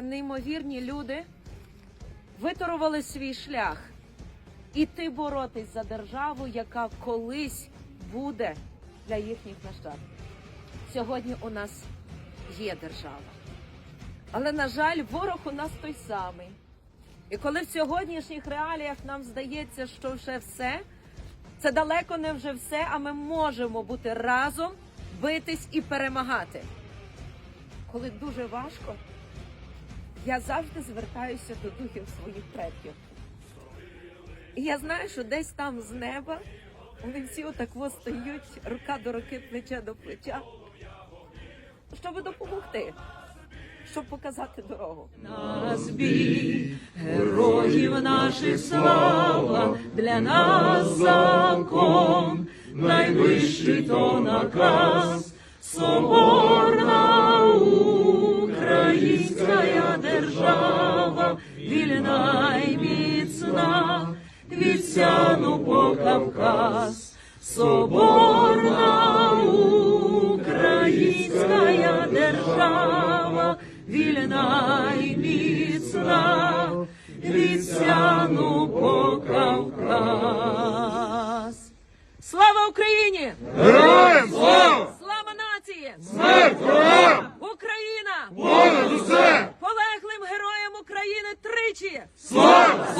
та неймовірні люди виторували свій шлях іти боротись за державу, яка колись буде для їхніх нащадків. Сьогодні у нас є держава. Але, на жаль, ворог у нас той самий. І коли в сьогоднішніх реаліях нам здається, що вже все, це далеко не вже все, а ми можемо бути разом, битись і перемагати. Коли дуже важко, я завжди звертаюся до духів своїх предків. І я знаю, що десь там з неба вони всі отак стають, рука до руки, плече до плеча, щоб допомогти, щоб показати дорогу. Нас бій, героїв наших слава, для нас закон, найвищий то наказ, соборна держава, вільна й міцна, від сяну по Кавказ, соборна українська держава, вільна й міцна, від сяну по Кавказ. Слава Україні! Героям слава! Слава нації! Смерть! ворогам! Україна! Ворогу! 十二十